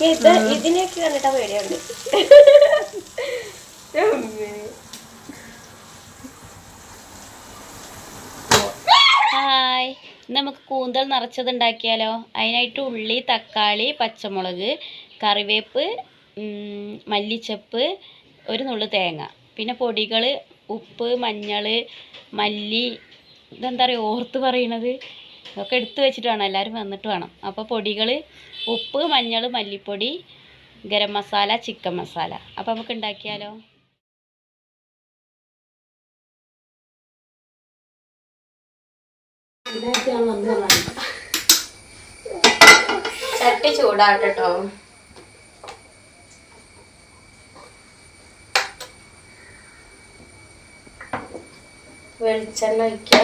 ഇത് ഇതിനെയൊക്കെ കണ്ടിട്ടാ പേടിയുണ്ട് ഹായ്. നമുക്ക് കൂന്തൽ നിറച്ചത് ഉണ്ടാക്കിയാലോ അതിനായിട്ട് ഉള്ളി തക്കാളി പച്ചമുളക് കറിവേപ്പ് മല്ലിച്ചപ്പ് ഒരു നുള്ളു തേങ്ങ. പിന്നെ പൊടികൾ ഉപ്പ് മഞ്ഞൾ മല്ലി ഇതെന്താ പറയുക ഓർത്ത് പറയണത്? ഇതൊക്കെ എടുത്ത് വെച്ചിട്ട് വേണം എല്ലാവരും വന്നിട്ട് വേണം. അപ്പോൾ പൊടികൾ ഉപ്പ് മഞ്ഞൾ മല്ലിപ്പൊടി ഗരം മസാല ചിക്കൻ മസാല. അപ്പോൾ നമുക്ക് ഉണ്ടാക്കിയാലോ? ചട്ടി ചൂടാട്ടോ വെളിച്ചെണ്ണ ഒഴിക്കുക.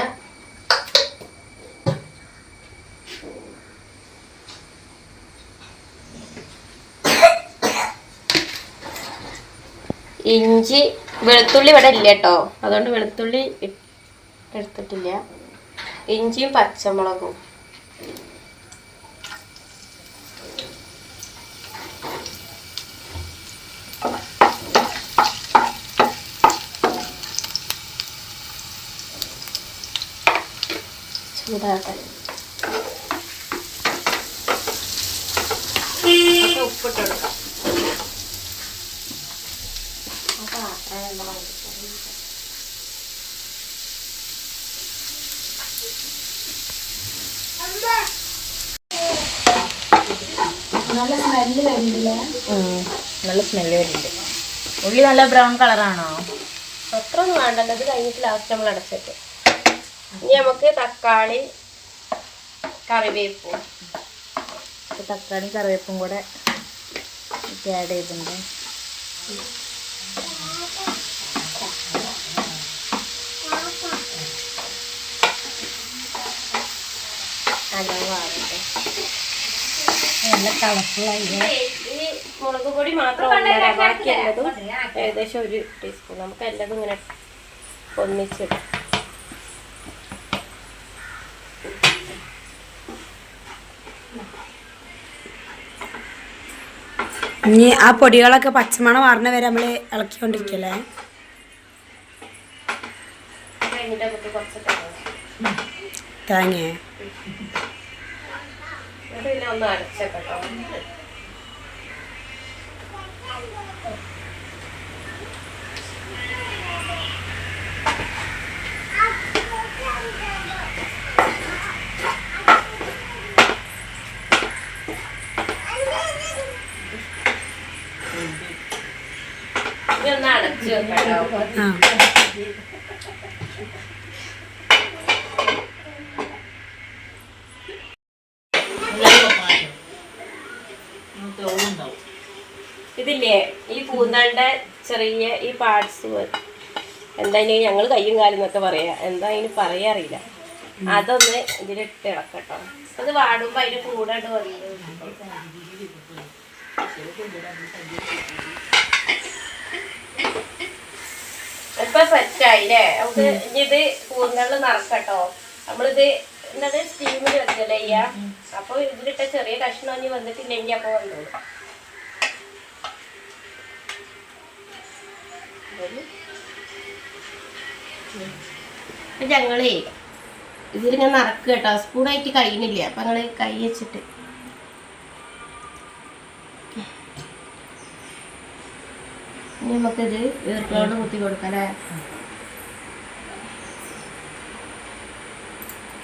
ഇഞ്ചി വെളുത്തുള്ളി ഇവിടെ ഇല്ല കേട്ടോ. അതുകൊണ്ട് വെളുത്തുള്ളി എടുത്തിട്ടില്ല. ഇഞ്ചിയും പച്ചമുളകും. ചൂടാകട്ടെ. കുറച്ച് ഉപ്പിട്ട് കൊടുക്കാം അപ്പൊ ആ എണ്ണ വാങ്ങിക്കാം. നല്ല സ്മെല്ല് വരുന്നുണ്ട്. ഉള്ളി നല്ല ബ്രൗൺ കളറാണോ അത്ര ഒന്നും വേണ്ടല്ലോ ഇത് കഴിഞ്ഞിട്ട് ലാസ്റ്റ് നമ്മൾ അടച്ചിട്ട്. ഇനി നമുക്ക് തക്കാളി കറിവേപ്പും. തക്കാളി കറിവേപ്പും കൂടെ ആഡ് ചെയ്തിട്ടുണ്ട് നല്ലോണം വാടട്ടെ നല്ല കളർഫുള്ളായി ഈ മുളക് പൊടി മാത്രം ഒന്നര ബാക്കി എല്ലാതും ഏകദേശം ഒരു ടീസ്പൂൺ നമുക്ക് എല്ലാതും ഇങ്ങനെ ഒന്നിച്ചിടാം. ഇനി ആ പൊടികളൊക്കെ പച്ചമണം വാർന്ന വരെ നമ്മൾ ഇളക്കിക്കൊണ്ടിരിക്കല്ലേ? തേങ്ങ? എന്നിട്ട് പിന്നെ ഒന്ന് അടച്ചേക്കട്ടോ ഒന്ന് അടച്ചു വെക്കട്ടോ ആ ഇതില്ലേ? ഈ കൂന്തളിന്റെ ചെറിയ ഈ പാർട്സ് എന്താ ഇനി ഞങ്ങൾ കയ്യും കാലും എന്നൊക്കെ പറയാ. എന്താ ഇനി പറയാ അറിയില്ല. അതൊന്ന് ഇതിലിട്ട് ഇളക്കട്ടോ. അത് വാടുമ്പോ അതിന്റെ കൂടെ ഇപ്പൊ സെറ്റായി സെറ്റായില്ലേ നമുക്ക് ഇത് കൂന്തളിൽ നിറക്കട്ടോ നമ്മളിത് എന്താ സ്റ്റീമിൽ വെച്ചല്ലേ അപ്പൊ ഇതിലിട്ട ചെറിയ കഷ്ണം ഇനി വന്നിട്ടില്ലെങ്കിൽ അപ്പൊ വന്നോളൂ. അപ്പൊ ഞങ്ങളേ ഇതിലിങ്ങനെ നടക്കുക കേട്ടോ. സ്പൂണായിട്ട് കഴിയുന്നില്ല അപ്പൊ ഞങ്ങൾ കൈ വെച്ചിട്ട്. ഇനി നമുക്കിത് ഈർക്കളോട് കുത്തി കൊടുക്കാം അല്ലേ?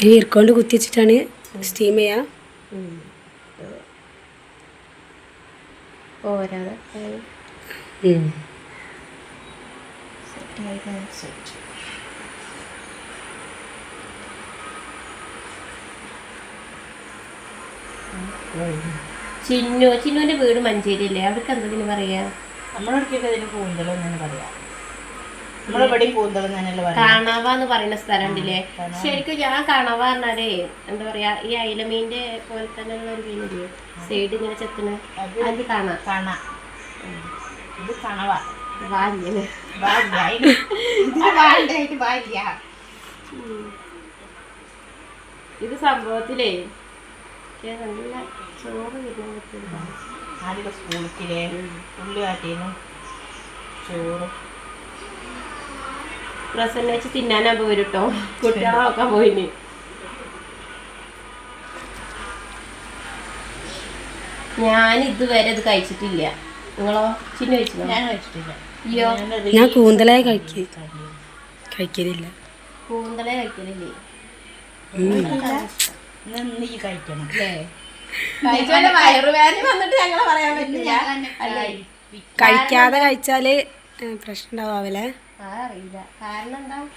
ഈ ഈർക്കൊണ്ട് കുത്തി വെച്ചിട്ടാണ് സ്റ്റീം ചെയ്യാ. പോരാതെ സെറ്റ് ചിന്നു ചിന്നുവിന്റെ വീട് മഞ്ചേരി അല്ലേ അവർക്ക് എന്തെങ്കിലും പറയാ? നമ്മളൊക്കെ ഇതിന് കൂന്തളം എന്നാണ് പറയാ. കാണാവ എന്ന് പറയുന്ന സ്ഥലം ഉണ്ടല്ലേ ശരിക്കും ഞാൻ കാണാവാ പറഞ്ഞാലേ എന്താ പറയാ ഈ അയിലമീന്റെ പോലെ തന്നെ ഉള്ള ഒരു മീനില്ലേ സൈഡ് ഇങ്ങനെ ചെത്തണ് അത് കാണാ. കാണാ. ഇത് കണവ. വാഞ്ഞൽ ഭാഗ്യ ഇത് ഭാഗ്യായിട്ട് ഭാഗ്യ ഇത് സംഭവത്തിലേ നല്ല ചോറ് ആദ്യം സ്കൂളിലെ ഉള്ളി ചോറ്. പ്രസന്ന വെച്ച് തിന്നാനാകുമ്പോ വരും കേട്ടോ കുട്ടികളെ നോക്കാൻ പോയിന്. ഞാൻ ഇതുവരെ ഇത് കഴിച്ചിട്ടില്ല. നിങ്ങളോ? ചിന്ന കഴിച്ചോ ഞാൻ കഴിച്ചിട്ടില്ല. ഞാൻ കൂന്തലായി കഴിക്ക കഴിക്കലില്ല. കഴിക്കണം അല്ലേ? കഴിക്കാതെ കഴിച്ചാൽ പ്രശ്നം ഉണ്ടാവാവില്ലേ കാരണം എന്താ?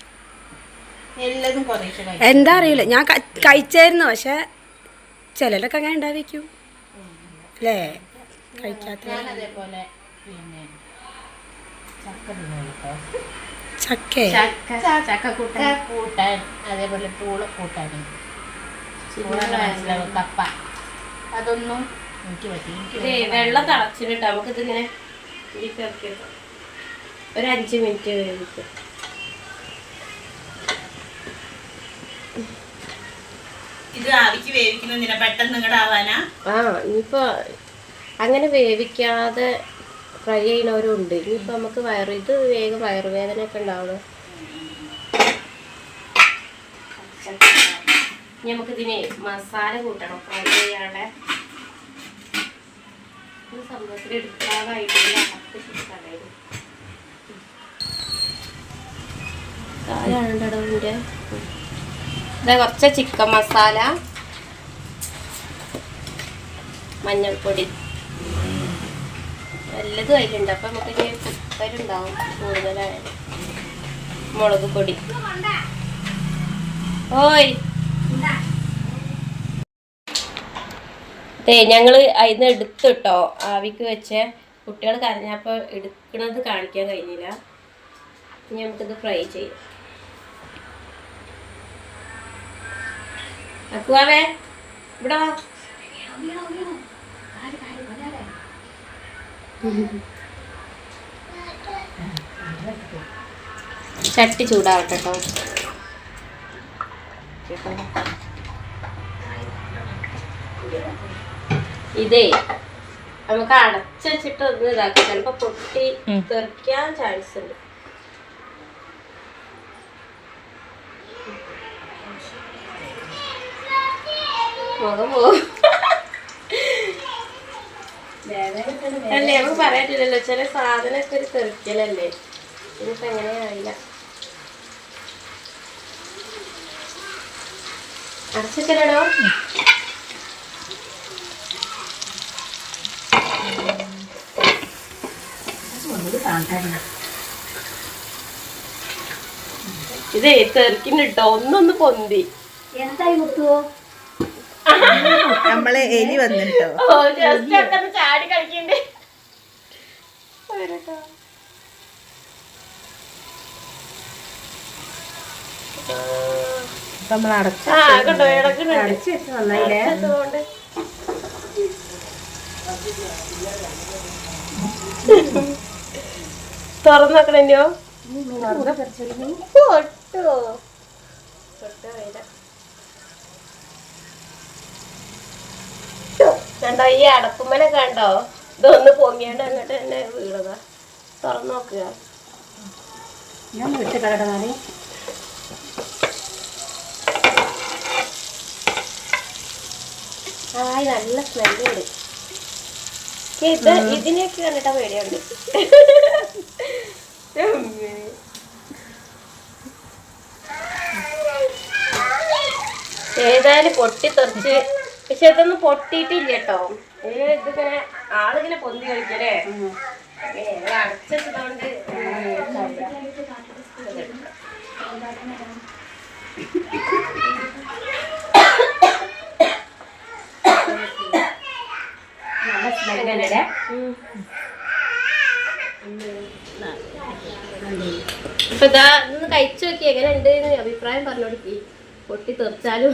എല്ലാതും കുറേശ്ശെ എന്താ അറിയില്ല. ഞാൻ കഴിച്ചായിരുന്നു. പക്ഷെ ചിലരൊക്കെ അങ്ങനെ ഉണ്ടാവിക്കും. അല്ലേ? കഴിക്കാത്ത പിന്നെ ചക്ക ചക്കേ. ചക്ക ചക്ക കൂട്ട ചക്ക കൂട്ടാൻ. അതേപോലെ പൂള കൂട്ടാൻ മനസ്സിലാവും കപ്പ. അതൊന്നും എനിക്ക് പറ്റി വെള്ളം തളച്ചിട്ടുണ്ട്. നമുക്ക് ഇറക്കി ഒരു അഞ്ച് മിനിറ്റ് വേവിക്കും ഇത് ആവിക്ക് വേവിക്കുന്നതിനെ പെട്ടെന്ന് നിങ്ങളുടെ ആവാനാ? ആ ഇനിയിപ്പോ അങ്ങനെ വേവിക്കാതെ ഫ്രൈ ചെയ്യുന്നവരും ഉണ്ട് ഇനിയിപ്പോൾ നമുക്ക് വയറ് ഇത് വേഗം വയറുവേദന ഒക്കെ ഉണ്ടാവുള്ളൂ ഇനി നമുക്ക് ഇതിന് മസാല കൂട്ടണം. ഫ്രൈ ചെയ്യാണ്ട് ഇതാ കുറച്ച് ചിക്കൻ മസാല മഞ്ഞൾപ്പൊടി. നല്ലതും അതിലുണ്ട് അപ്പം നമുക്ക് ഇനി കുക്കരുണ്ടാവും കൂടുതലായാലും മുളക് പൊടി. ഓയ്. അതെ ഞങ്ങൾ അതിന്ന് എടുത്തിട്ടോ ആവിക്ക് വെച്ച കുട്ടികൾ കരഞ്ഞപ്പോൾ എടുക്കണത് കാണിക്കാൻ കഴിഞ്ഞില്ല. ഇനി നമുക്കിത് ഫ്രൈ ചെയ്യാം. അക്കുവാവേ ഇവിടെ വാ. ചട്ടി ചൂടാവട്ടെ കേട്ടോ. ഇതേ നമുക്ക് അടച്ചു വെച്ചിട്ട് ഒന്ന് ഇതാക്കാം. ചിലപ്പോ പൊട്ടി തെറിക്കാൻ ചാൻസ് ഉണ്ട്. മുഖം പോകും. അല്ലേ നമുക്ക് പറയാറ്റില്ലല്ലോ ചില സാധനമൊക്കെ ഒരു തെറിക്കലല്ലേ? ഇനിയിപ്പോ എങ്ങനെയായില്ല അടച്ചിട്ടല്ലോ ഇതേ തെറിക്കുന്നുട്ടോ ഒന്നൊന്ന് പൊന്തി. നമ്മളെ എലി വന്നിട്ടോ? ഓ ജസ്റ്റ് ഒക്കെ ചാടി കളിക്കണ്ടേ. നമ്മൾ അടച്ച അടച്ചു വെച്ച് നന്നായില്ലേ പൊട്ടോ പൊട്ടോ വരാ. കണ്ടോ ഈ അടപ്പുമ്മനെ കണ്ടോ? ഇതൊന്ന് പൊങ്ങിയാണ്ട് അങ്ങോട്ട് തന്നെ വീണതാ. തുറന്നു നോക്കുക ഞാൻ വിട്ട് കിടന്നാലേ ആയി നല്ല സ്മെല്ലുണ്ട്. ഇത് ഇതിനെയൊക്കെ കണ്ടിട്ടാ പേടിയുണ്ട്. ഏതായാലും പൊട്ടി തെറിച്ച് പക്ഷെ ഇതൊന്നും പൊട്ടിയിട്ടില്ല കേട്ടോ ഇതിങ്ങനെ ആളിങ്ങനെ പൊന്തി കളിക്കല്ലേ? അടച്ചതുകൊണ്ട് ഇപ്പൊ ഇതാ ഇന്ന് കഴിച്ചു നോക്കി. എങ്ങനെ ഉണ്ട് അഭിപ്രായം പറഞ്ഞോടുക്കി. പൊട്ടി തെറിച്ചാലും.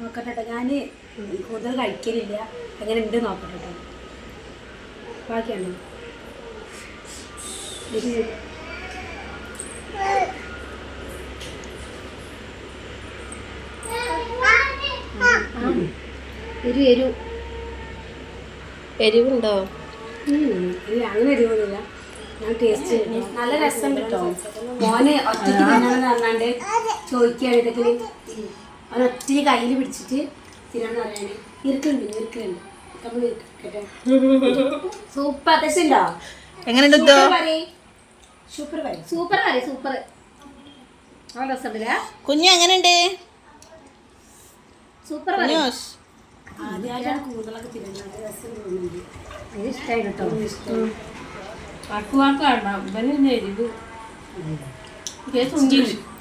നോക്കട്ടെ ഞാൻ ഞാൻ കൂടുതൽ കഴിക്കലില്ല. എങ്ങനെ ഉണ്ട് നോക്കട്ടെ ട്ടോ. ബാക്കിയാണോ ഇത് എരു. എരു എരിവുണ്ടോ ഇല്ല അങ്ങനെ എരിവൊന്നുമില്ല. ഞാൻ ടേസ്റ്റ് നല്ല രസം കേട്ടോ മോനെ ഒറ്റയ്ക്ക് തിന്നണമെന്ന് പറഞ്ഞാണ്ട് ചോദിക്കുകയാണ് ഇതൊക്കെ അവൻ കയ്യിൽ പിടിച്ചിട്ട് തിന്നാന്ന് പറയാണ് ഇരിക്കുന്നുണ്ട് ഇരിക്കുന്നുണ്ട് നമ്മൾ ഇരിക്കട്ടെ. സൂപ്പർ അത്യാവശ്യം ഉണ്ടോ എങ്ങനെയുണ്ട് ഉദ്ദോ? സൂപ്പർ പറയും സൂപ്പർ കറി സൂപ്പർ കുഞ്ഞു എങ്ങനെയുണ്ട്? സൂപ്പർ ആദ്യമായിട്ടാണ് കൂടുതലൊക്കെ തിന്നുന്നത് രസം തോന്നുന്നുണ്ട്. ഇത് ഇഷ്ടമായി കേട്ടോ. ആക്കുവാക്കാണ്ട ഇവന് എരിവ്. കേസുണ്ട് വെള്ളമാണോ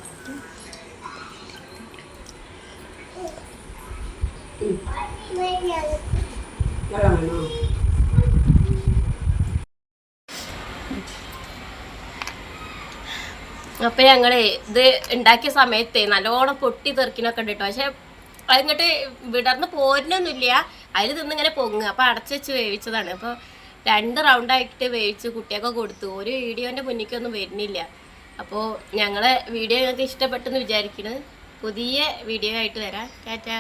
അപ്പൊ ഞങ്ങൾ ഇത് ഉണ്ടാക്കിയ സമയത്തെ നല്ലോണം പൊട്ടി തെറിക്കിനൊക്കെ ഉണ്ട് പക്ഷെ അതിങ്ങോട്ട് വിടർന്ന് പോരുന്നൊന്നുമില്ല. അതിൽ തിന്നിങ്ങനെ പൊങ്ങുക. അപ്പൊ അടച്ചു വെച്ച് വേവിച്ചതാണ്. അപ്പൊ രണ്ട് റൗണ്ടായിട്ട് വേവിച്ച് കുട്ടിയൊക്കെ കൊടുത്തു. ഒരു വീഡിയോന്റെ മുന്നിക്കൊന്നും വരുന്നില്ല. അപ്പോൾ ഞങ്ങളെ വീഡിയോ നിങ്ങൾക്ക് ഇഷ്ടപ്പെട്ടെന്ന് വിചാരിക്കുന്നത് പുതിയ വീഡിയോ ആയിട്ട് വരാം. ടാറ്റാ.